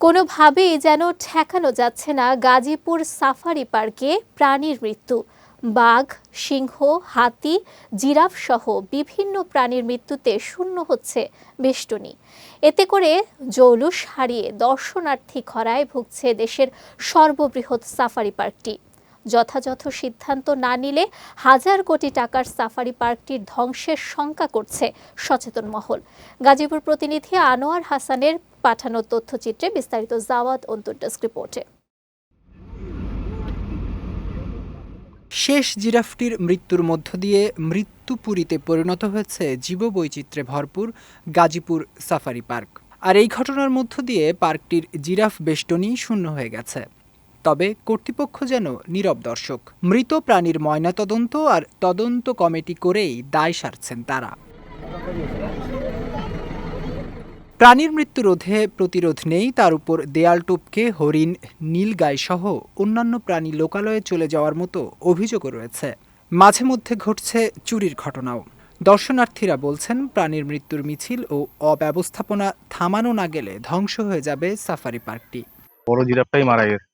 কোনোভাবেই যেন ঠেকানো যাচ্ছে না গাজীপুর সাফারি পার্কে প্রাণীর মৃত্যু। বাঘ, সিংহ, হাতি জিরাফ সহ বিভিন্ন প্রাণীর মৃত্যুতে শূন্য হচ্ছে বেষ্টনী। এতে করে জৌলুস হারিয়ে দর্শনার্থী খরায় ভুগছে দেশের সর্ববৃহৎ সাফারি পার্কটি। যথাযথ সিদ্ধান্ত না নিলে হাজার কোটি টাকার সাফারি পার্কটির ধ্বংসের শঙ্কা করছে সচেতন মহল। গাজীপুর প্রতিনিধি আনোয়ার হাসানের পাঠানো তথ্যচিত্রে বিস্তারিত জাওয়াদ অন্তর ডেস্ক রিপোর্টে। শেষ জিরাফটির মৃত্যুর মধ্য দিয়ে মৃত্যুপুরীতে পরিণত হয়েছে জীববৈচিত্র্যে ভরপুর গাজীপুর সাফারি পার্ক। আর এই ঘটনার মধ্য দিয়ে পার্কটির জিরাফ বেষ্টনী শূন্য হয়ে গেছে। তবে কর্তৃপক্ষ যেন নীরব দর্শক। মৃত প্রাণীর ময়নাতদন্ত আর তদন্ত কমিটি করেই দায় সারছেন তারা। প্রাণীর মৃত্যু রোধে প্রতিরোধ নেই, তার উপর দেয়াল টপকে হরিণ নীলগাই সহ অন্যান্য প্রাণী লোকালয়ে চলে যাওয়ার মতো অভিযোগও রয়েছে। মাঝে মধ্যে ঘটছে চুরির ঘটনাও। দর্শনার্থীরা বলছেন, প্রাণীর মৃত্যুর মিছিল ও অব্যবস্থাপনা থামানো না গেলে ধ্বংস হয়ে যাবে সাফারি পার্কটি। বড় জিরাফটাই মারা গেছে।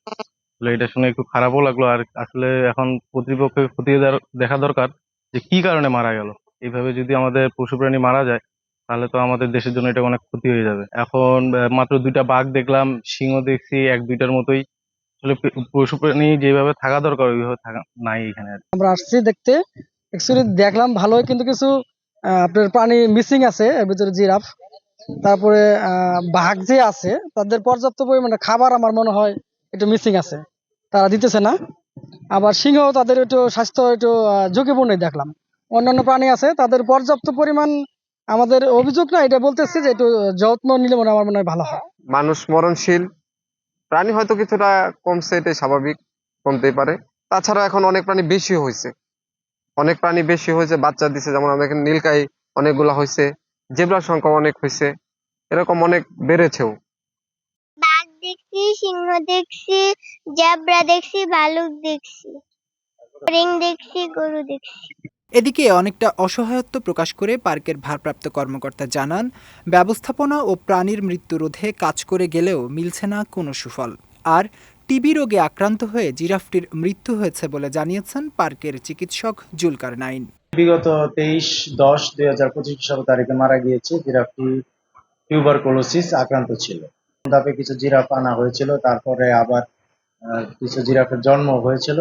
এটা শুনে একটু খারাপও লাগল। আর আসলে এখন কর্তৃপক্ষকে খতিয়ে দেখা দরকার যে কি কারণে মারা গেল। এইভাবে যদি আমাদের পশু প্রাণী মারা যায় তাহলে তো আমাদের দেশের জন্য এটা অনেক ক্ষতি হয়ে যাবে। এখন মাত্র দুইটা বাঘ দেখলাম, সিংহ দেখছি, এক দুইটার মতোই। আসলে পশু প্রাণী যেভাবে থাকা দরকার, ওইভাবে থাকা নাই এখানে আমরা আসছি দেখতে। দেখলাম ভালোই, কিন্তু কিছু আপনার প্রাণী মিসিং আছে, এর ভিতরে জিরাফ। তারপরে বাঘ যে আছে, তাদের পর্যাপ্ত পরিমাণে খাবার আমার মনে হয় একটু মিসিং আছে। তারা দিতেছে না। আবার সিংহ তাদের একটু স্বাস্থ্য একটু ঝুঁকিপূর্ণই দেখলাম। অন্যান্য প্রাণী আছে, তাদের পর্যাপ্ত পরিমাণ আমাদের অভিযোগ না এটা বলতেছি যে একটু যত্ন নিলে মনে আমার মনে হয় ভালো হয়। মানুষ মরণশীল প্রাণী হয়তো কিছুটা কমছে এটাই স্বাভাবিক কমতেই পারে। তাছাড়া এখন অনেক প্রাণী বেশি হয়েছে। অনেক প্রাণী বেশি হয়েছে বাচ্চা দিছে যেমন আমাদের এখানে নীলকাই অনেকগুলা হয়েছে জেব্রার সংখ্যা অনেক হয়েছে এরকম অনেক বেড়েছেও। বাঘ দেখছি সিংহ দেখছি জেব্রা দেখছি ভালুক দেখছি হরিণ দেখছি গরু দেখছি। এদিকে অনেকটা অসহায়ত্ব প্রকাশ করে পার্কের ভারপ্রাপ্ত কর্মকর্তা জানান, ব্যবস্থাপনা ও প্রাণীর মৃত্যু রোধে কাজ করে গেলেও মিলছে না কোনো সুফল। আর টিবি রোগে আক্রান্ত হয়ে জিরাফটির মৃত্যু হয়েছে বলে জানিয়েছেন পার্কের চিকিৎসক জুলকার নাইন। বিগত তেইশ দশ দুই হাজার পঁচিশ খ্রিস্টাব্দ তারিখে মারা গিয়েছে জিরাফটি টিউবারকুলোসিস আক্রান্ত ছিল। ধাপে কিছু জিরাফ আনা হয়েছিল, তারপরে আবার কিছু জিরাফের জন্ম হয়েছিল।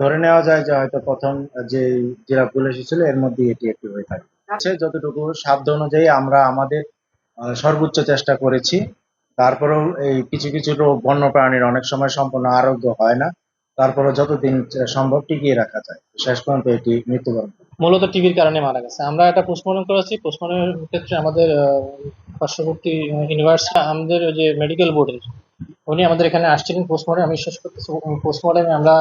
ধরে নেওয়া যায় যে হয়তো প্রথম যে জিরাফগুলো এসেছিল এর মধ্যে এটি একটি হয়ে থাকে। সে যতটুকু সাধ্য অনুযায়ী আমরা আমাদের আহ, সর্বোচ্চ চেষ্টা করেছি। তারপরেও এই কিছু কিছু রোগ বন্য প্রাণীর অনেক সময় সম্পূর্ণ আরোগ্য হয় না। তারপরে যতদিন সম্ভব টিকিয়ে রাখা যায়। শেষ পর্যন্ত এটি মৃত্যুবরণ। মূলত টিভির কারণে মারা গেছে। আমরা এটা পোস্টমর্টম করেছি। পোস্টমর্টমের ক্ষেত্রে আমাদের আহ, পার্শ্ববর্তী ইউনিভার্সিটি আমাদের ওই যে মেডিকেল বোর্ডের উনি আমাদের এখানে আসছিলেন পোস্টমর্টম আমি বিশ্বাস করতেছি পোস্টমর্টমে আমরা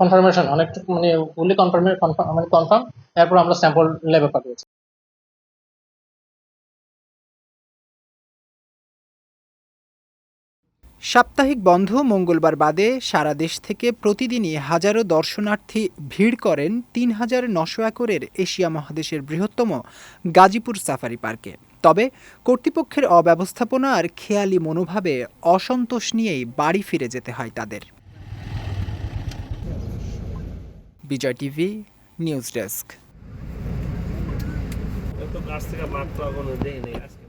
কনফার্মেশন অনেকটুকু মানে ফুলি কনফার্মে মানে কনফার্ম তারপর আমরা স্যাম্পল ল্যাবে পাঠিয়েছি। সাপ্তাহিক বন্ধ মঙ্গলবার বাদে সারা দেশ থেকে প্রতিদিনই হাজারো দর্শনার্থী ভিড় করেন তিন হাজার নশো একরের এশিয়া মহাদেশের বৃহত্তম গাজীপুর সাফারি পার্কে। তবে কর্তৃপক্ষের অব্যবস্থাপনা আর খেয়ালি মনোভাবে অসন্তোষ নিয়েই বাড়ি ফিরে যেতে হয় তাদের। Vijay TV, news desk. থেকে কোনো দেয় নেই, আজকে